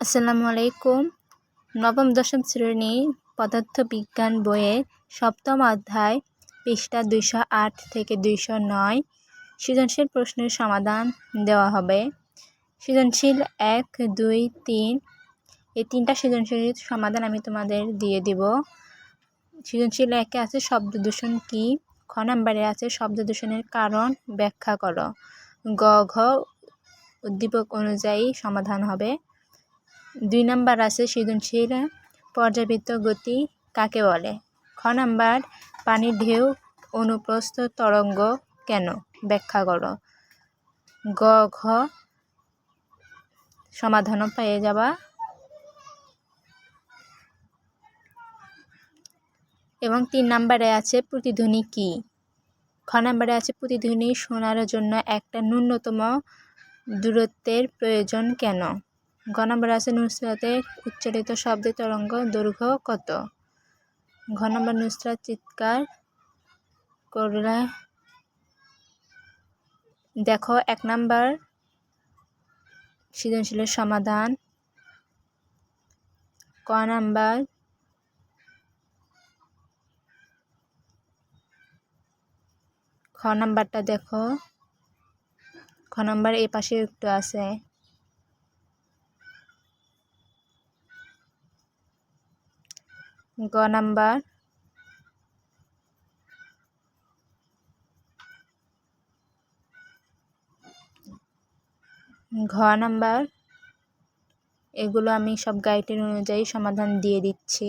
আসসালামু আলাইকুম। নবম দশম শ্রেণি পদার্থ বিজ্ঞান বইয়ে সপ্তম অধ্যায়, পৃষ্ঠা দুইশো আট থেকে দুইশো নয়। সৃজনশীল প্রশ্নের সমাধান দেওয়া হবে। সৃজনশীল এক, দুই, তিন, এই তিনটা সৃজনশীল সমাধান আমি তোমাদের দিয়ে দিব। সৃজনশীল একে আছে শব্দ দূষণ কী? খ নাম্বারে আছে শব্দ দূষণের কারণ ব্যাখ্যা করো। গ, ঘ উদ্দীপক অনুযায়ী সমাধান হবে। দুই নাম্বার আছে সৃজনশীল পর্যাবৃত্ত গতি কাকে বলে? খ নাম্বার, পানির ঢেউ অনুপ্রস্থ তরঙ্গ কেন? ব্যাখ্যা করো। গ, ঘ, সমাধানও পেয়ে যাবা। এবং তিন নাম্বারে আছে প্রতিধ্বনি কি? খ নাম্বারে আছে প্রতিধ্বনি শোনার জন্য একটা ন্যূনতম দূরত্বের প্রয়োজন কেন? নম্বর আছে নুসরাতের উচ্চারিত শব্দের তরঙ্গ দৈর্ঘ্য কত? ঘ নম্বর নুসরাত চিৎকার করলে দেখো, এক নাম্বার সৃজনশীলের সমাধান। ক নাম্বার খ নাম্বারটা দেখো। খ নাম্বার এ পাশে একটু আছে। গ নাম্বার। ঘ নাম্বার। এগুলো আমি সব গাইডের অনুযায়ী সমাধান দিয়ে দিচ্ছি।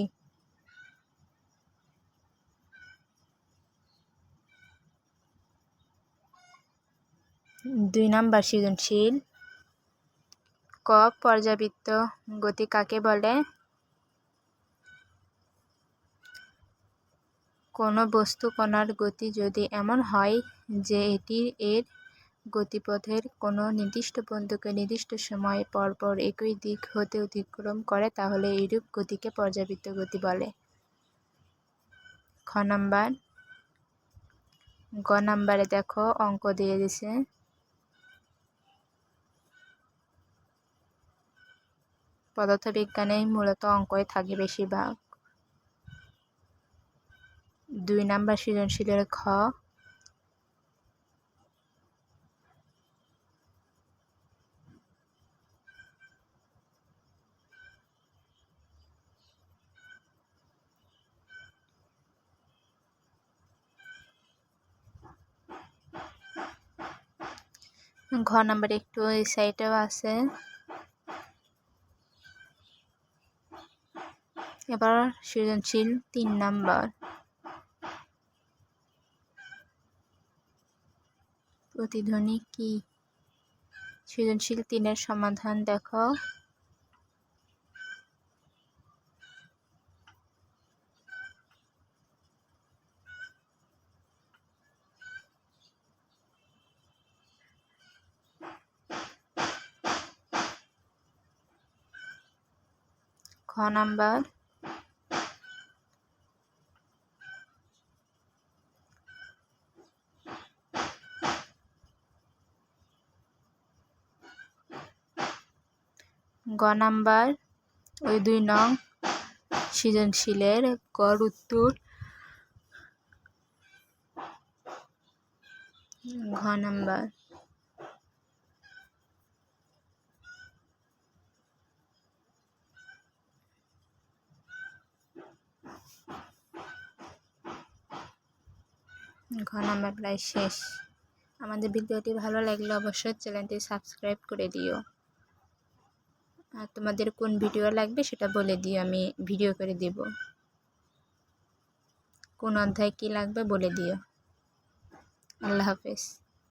দুই নাম্বার সৃজনশীল। ক পর্যাবৃত্ত গতি কাকে বলে? কোনো বস্তু কণার গতি যদি এমন হয় যে এটি এর গতিপথের কোনো নির্দিষ্ট বন্ধুকে নির্দিষ্ট সময় পরপর একই দিক হতে অতিক্রম করে, তাহলে এইরূপ গতিকে পর্যাবৃত্ত গতি বলে। খ নাম্বার। গ নাম্বারে দেখো, অঙ্ক দিয়ে দিছে। পদার্থবিজ্ঞানে মূলত অঙ্কই থাকে বেশিরভাগ। দুই নাম্বার সৃজনশীলের খ। ঘ নাম্বার একটু এই সাইডেও আছে। এবার সৃজনশীল তিন নাম্বার। প্রতিধ্বনি কি? সৃজনশীল তিনের সমাধান দেখো। খ নাম্বার। গ নাম্বার, ওই দুই নং সৃজনশীলের কর উত্তর। ঘ নাম্বার। ঘ নাম্বার প্রায় শেষ। আমাদের ভিডিওটি ভালো লাগলে অবশ্যই চ্যানেলটি সাবস্ক্রাইব করে দিও। আর তোমাদের কোন ভিডিও লাগবে সেটা বলে দিও, আমি ভিডিও করে দেব। কোন অধ্যায় কি লাগবে বলে দিও। আল্লাহ হাফেজ।